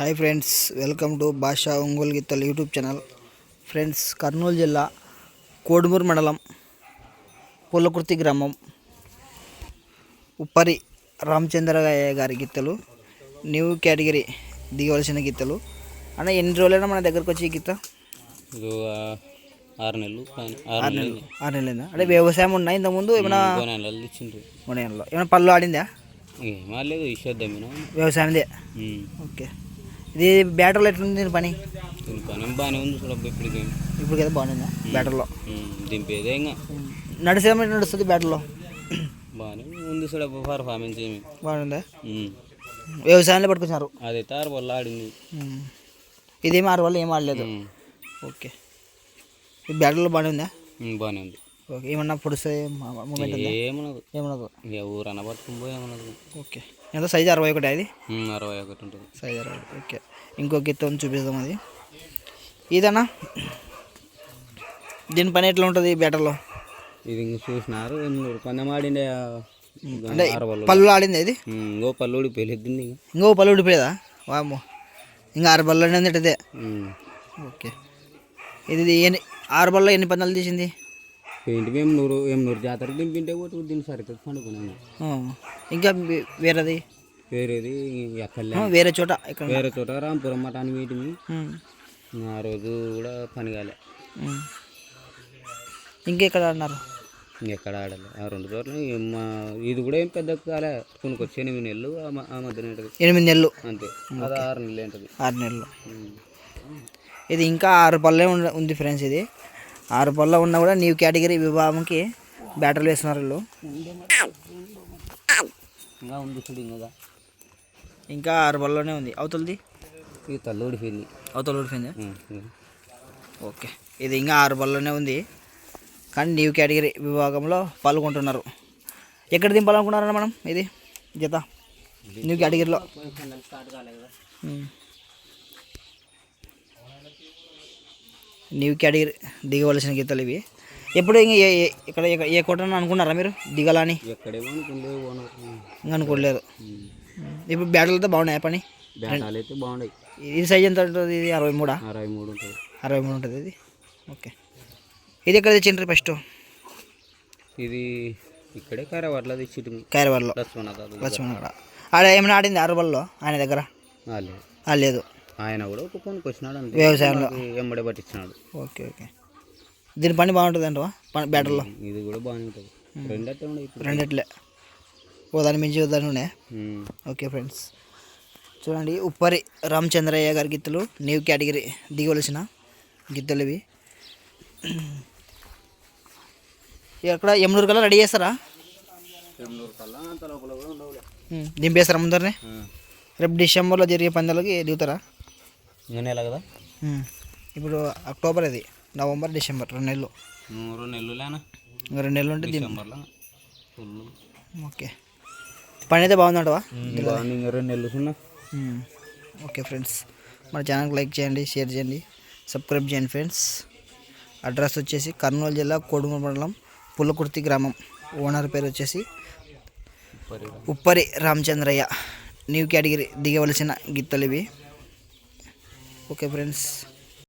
Hi friends welcome to భాషా ఒంగోలు గీతలు YouTube channel. Friends Kurnool జిల్లా కోడుమూరు మండలం పుల్లకుర్తి గ్రామం. ఉప్పరి రామచంద్రయ్య గారి గీతలు న్యూ కేటగిరీ దిగవలసిన గీతలు. అన్న ఎన్ని రోజులైనా మన దగ్గరకు వచ్చి గీత? ఆరు నెలలు ఆరు నెలలు. ఆరు నెలలు అంటే వ్యవసాయం ఉన్నాయి ఇంతకుముందు ఏమైనా మూడు నెలలు ఏమైనా పళ్ళు ఆడిందా? ఏమా లేదు వ్యవసాయందే? ఓకే. ఇది బ్యాటర్లో ఎట్లుంది దీని పని? పని బాగానే ఉంది ఇప్పటికి. ఇప్పుడు కదా బాగుందా బ్యాటర్లో? దింపేదే ఇంకా. నడిసేమే నడుస్తుంది బ్యాటర్లో? బాగానే ఉంది చూడబ్బా పర్ఫార్మెన్స్ ఏమి. బాగుందా? వ్యవసాయంలో పట్టుకొచ్చినారు? అదైతే ఆరు వల్ల ఆడింది. ఉమ్. ఇదేం ఆరు వల్ల ఏం ఆడలేదు? ఓకే. బ్యాటర్లో బాగానే ఉందా? బాగానే ఉంది. ఓకే ఏమన్నా పొడిస్తే మూమెంట్ ఏమనదు ఏమన్నదు ఇక ఊరన్న పట్టుకుని పోయి ఏమనదు ఓకే. ఎంత సైజ్? అరవై ఒకటి అది? అరవై ఒకటి ఉంటుంది. సైజ్ అరవై ఒకటి. ఓకే. ఇంకో గిత్త ఉంది చూపిస్తాం అది. ఇదన్నా? దీని పని ఎట్లా ఉంటుంది బ్యాటర్లో ఇది చూసినారు. పందెం ఆడిండే అంటే పళ్ళు ఆడింది ఇది ఇంకో పల్లోడి పెళ్ళిద్దింది ఇక. పళ్ళు ఊడిపోయేదా వామ్మో. ఇంకా ఆరు బళ్ళు అనేది ఇదే. ఓకే. ఇది ఎన్ని ఆరు బల్లో ఎన్ని పందాలు తీసింది? ఏంటి మేము నూరు ఏం నూరు జాతరకు దింపింటే ఒకటి దీన్ని సరిగ్గా పండుకున్నాము? ఇంకా వేరేది? వేరేది ఎక్కలే ఆ, వేరే చోట ఇక్కడ వేరే చోట రాంపురం మఠానికి ఉమ్, ఆ రోజు కూడా పని కాలే. ఇంకెక్కడ అన్నారు ఎక్కడ ఆడాలి. ఆ రెండు చోట్ల మా ఇది కూడా ఏం పెద్ద కాలే. కొనుక్కొచ్చి ఎనిమిది నెలలు ఆ మధ్యన ఎనిమిది నెలలు? అంతే. అది ఆరు నెలలు ఉంటుంది. ఆరు నెలలు. ఇది ఇంకా ఆరు పళ్ళే ఉంది ఫ్రెండ్స్ ఇది. ఆరు పళ్ళ ఉన్నా కూడా న్యూ కేటగిరీ విభాగంకి బ్యాటర్లు వేస్తున్నారు వీళ్ళు. ఇంకా ఉంది చూడు ఇంకా. ఇంకా ఆరు పళ్ళలోనే ఉంది. అవతలది? ఇది తల్లి ఊడిపోయింది అవతల ఊడిపోయిందా. ఓకే. ఇది ఇంకా ఆరు పళ్ళలోనే ఉంది. కానీ న్యూ కేటగిరీ విభాగంలో పాల్గొంటున్నారు. ఎక్కడ దింపాలనుకున్నారన్న మనం ఇది? జత. న్యూ కేటగిరీలో న్యూ కేటగిరీ దిగవలసిన గీతలు ఇవి. ఎప్పుడు ఇక్కడ ఏ- కోటని అనుకున్నారా మీరు? దిగాలని? అనుకోలేదు. ఇప్పుడు బ్యాటర్లతో బాగున్నాయి పని? అయితే బాగున్నాయి. ఇది సైజ్ ఎంత ఉంటుంది? ఇది అరవై మూడా? అరవై మూడు ఉంటుంది. అరవై మూడు ఉంటుంది ఇది? ఓకే. ఇది ఎక్కడ తెచ్చిండ్రు ఫస్ట్ ఇది ఇక్కడే కరవట్ల తెచ్చి కైరవాడలో. లక్ష్మణ ఆడ ఏమైనా ఆడింది అరవల్లో? ఆయన దగ్గర? లేదు. ఆయన కూడా ఒక కొనుక్కి వచ్చినాడు అంతే వ్యవసాయంలో. ఎమ్మడే పట్టించినాడు. Okay okay. దీని పని బాగుంటుంది అంటవా బ్యాటర్లో? ఇది కూడా బాగానే ఉంటుంది రెండు అట్టే ఉన్నాయి ఇప్పుడు. రెండిట్లే. ఓ దాని మించి దాని ఉన్నాయి. Okay friends. చూడండి ఉప్పరి రామచంద్రయ్య గారి గిత్తలు న్యూ కేటగిరీ దిగవలసిన గిత్తలు ఇవి. ఎక్కడ ఎమ్నూరు కల్లా రెడీ చేస్తారా? దింపేస్తారా ముందరనే. రేపు డిసెంబర్లో జరిగే పందాలకి దిగుతారా? ఇంకా నెల కదా? ఇప్పుడు అక్టోబర్ అది. నవంబర్ డిసెంబర్ రెండు నెలలు. మూడు నెలలు రెండు నెలలు ఉంటే డిసెంబర్లో ఓకే. పని అయితే బాగుందంటవా? రెండు నెలలు. Okay friends. మన ఛానల్కి లైక్ చేయండి షేర్ చేయండి సబ్స్క్రైబ్ చేయండి ఫ్రెండ్స్. అడ్రస్ వచ్చేసి కర్నూలు జిల్లా కోడుమూరు మండలం పుల్లకుర్తి గ్రామం. ఓనర్ పేరు వచ్చేసి ఉప్పరి రామచంద్రయ్య. న్యూ కేటగిరీ దిగవలసిన గిత్తలు ఇవి. Okay friends